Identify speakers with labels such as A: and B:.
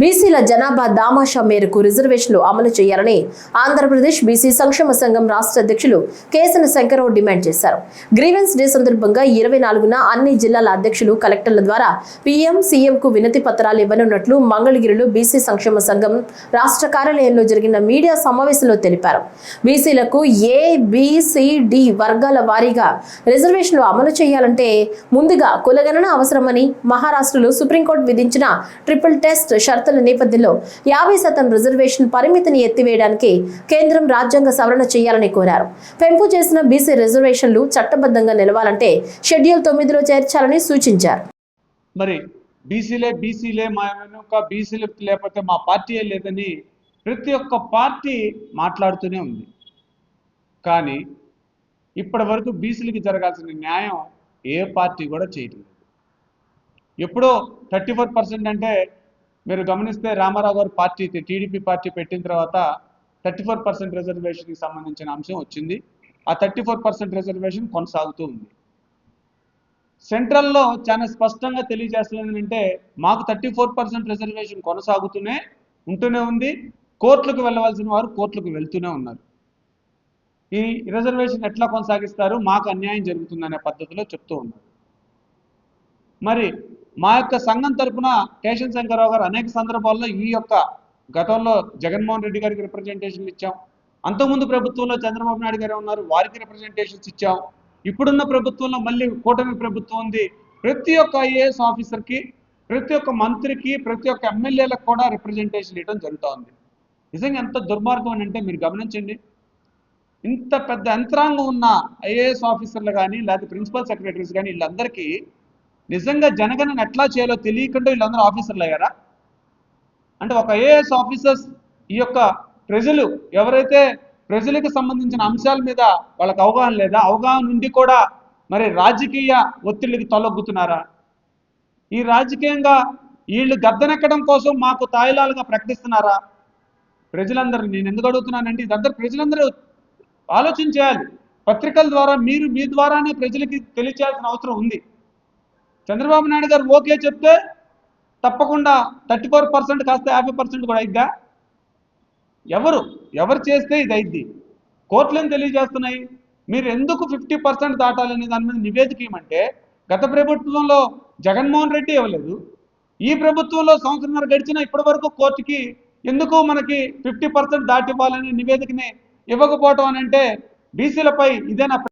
A: బీసీల జనాభా దామాషా మేరకు రిజర్వేషన్లు అమలు చేయాలని ఆంధ్రప్రదేశ్ బీసీ సంక్షేమ సంఘం రాష్ట్ర అధ్యక్షులు కేసన శంకరరావు డిమాండ్ చేశారు. గ్రీవెన్స్ డే సందర్భంగా ఇరవై నాలుగున అన్ని జిల్లాల అధ్యక్షులు కలెక్టర్ల ద్వారా పీఎం సీఎం కు వినతి పత్రాలు ఇవ్వనున్నట్లు మంగళగిరిలో బీసీ సంక్షేమ సంఘం రాష్ట్ర కార్యాలయంలో జరిగిన మీడియా సమావేశంలో తెలిపారు. బీసీలకు ఏ బి, వర్గాల వారీగా రిజర్వేషన్లు అమలు చేయాలంటే ముందుగా కులగణన అవసరమని మహారాష్ట్రలో సుప్రీంకోర్టు విధించిన ట్రిపుల్ టెస్ట్ అర్హతల నేపథ్యంలో యాభై శాతం రిజర్వేషన్ పరిమితిని ఎత్తివేయడానికి కేంద్రం రాజ్యాంగ సవరణ చేయాలని కోరారు. పెంపు చేసిన బీసీ రిజర్వేషన్లు చట్టబద్ధంగా నిలవాలంటే షెడ్యూల్ తొమ్మిదిలో చేర్చాలని సూచించారు.
B: మరి బీసీలే బీసీలే మా వెనుక బీసీలు లేకపోతే మా పార్టీయే లేదని ప్రతి ఒక్క పార్టీ మాట్లాడుతూనే ఉంది. కానీ ఇప్పటి వరకు బీసీలకి జరగాల్సిన న్యాయం ఏ పార్టీ కూడా చేయట్లేదు. ఎప్పుడో థర్టీ ఫోర్ పర్సెంట్ అంటే మీరు గమనిస్తే రామారావు గారు పార్టీ టీడీపీ పార్టీ పెట్టిన తర్వాత థర్టీ ఫోర్ పర్సెంట్ రిజర్వేషన్కి సంబంధించిన అంశం వచ్చింది. ఆ థర్టీ ఫోర్ పర్సెంట్ రిజర్వేషన్ కొనసాగుతూ ఉంది. సెంట్రల్లో చాలా స్పష్టంగా తెలియజేస్తున్నది ఏంటంటే మాకు థర్టీ ఫోర్ పర్సెంట్ రిజర్వేషన్ కొనసాగుతూనే ఉంటూనే ఉంది. కోర్టులకు వెళ్ళవలసిన వారు కోర్టులకు వెళ్తూనే ఉన్నారు. ఈ రిజర్వేషన్ ఎట్లా కొనసాగిస్తారు? మాకు అన్యాయం జరుగుతుందనే పద్ధతిలో చెప్తూ ఉన్నారు. మరి మా యొక్క సంఘం తరపున కేశవ శంకరరావు గారు అనేక సందర్భాల్లో ఈ యొక్క గతంలో జగన్మోహన్ రెడ్డి గారికి రిప్రజెంటేషన్లు ఇచ్చాం. అంతకుముందు ప్రభుత్వంలో చంద్రబాబు నాయుడు గారు ఉన్నారు వారికి రిప్రజెంటేషన్స్ ఇచ్చాం. ఇప్పుడున్న ప్రభుత్వంలో మళ్ళీ కూటమి ప్రభుత్వం ఉంది. ప్రతి ఒక్క ఐఏఎస్ ఆఫీసర్కి ప్రతి ఒక్క మంత్రికి ప్రతి ఒక్క ఎమ్మెల్యేలకు కూడా రిప్రజెంటేషన్ ఇవ్వడం జరుగుతూ ఉంది నిజంగా ఎంత దుర్మార్గం అని అంటే మీరు గమనించండి. ఇంత పెద్ద యంత్రాంగం ఉన్న ఐఏఎస్ ఆఫీసర్లు కానీ లేకపోతే ప్రిన్సిపల్ సెక్రటరీస్ కానీ వీళ్ళందరికీ నిజంగా జనగణన ఎట్లా చేయాలో తెలియకుండా వీళ్ళందరూ ఆఫీసర్లు అయ్యారా? అంటే ఒక ఐఏఎస్ ఆఫీసర్స్ ఈ యొక్క ప్రజలు ఎవరైతే ప్రజలకు సంబంధించిన అంశాల మీద వాళ్ళకి అవగాహన లేదా అవగాహన నుండి కూడా మరి రాజకీయ ఒత్తిడికి తొలగ్గుతున్నారా? ఈ రాజకీయంగా వీళ్ళు గద్దెనెక్కడం కోసం మాకు తాయిలాలుగా ప్రకటిస్తున్నారా? ప్రజలందరూ నేను ఎందుకు అడుగుతున్నానండి ఇదంతా ప్రజలందరూ ఆలోచన చేయాలి. పత్రికల ద్వారా మీరు మీ ద్వారానే ప్రజలకి తెలియచేయాల్సిన అవసరం ఉంది. చంద్రబాబు నాయుడు గారు ఓకే చెప్తే తప్పకుండా థర్టీ ఫోర్ పర్సెంట్ కాస్త యాభై పర్సెంట్ కూడా అయిద్దా? ఎవరు? ఎవరు చేస్తే ఇది అయిద్ది? కోర్టులను తెలియజేస్తున్నాయి? మీరు ఎందుకు ఫిఫ్టీ పర్సెంట్ దాటాలనే దాని మీద నివేదిక ఏమంటే గత ప్రభుత్వంలో జగన్మోహన్ రెడ్డి ఇవ్వలేదు. ఈ ప్రభుత్వంలో సంవత్సరంన్నర గడిచిన ఇప్పటి వరకు కోర్టుకి ఎందుకు మనకి ఫిఫ్టీ పర్సెంట్ దాటివ్వాలనే నివేదికని ఇవ్వకపోవటం అని అంటే బీసీలపై ఇదేనా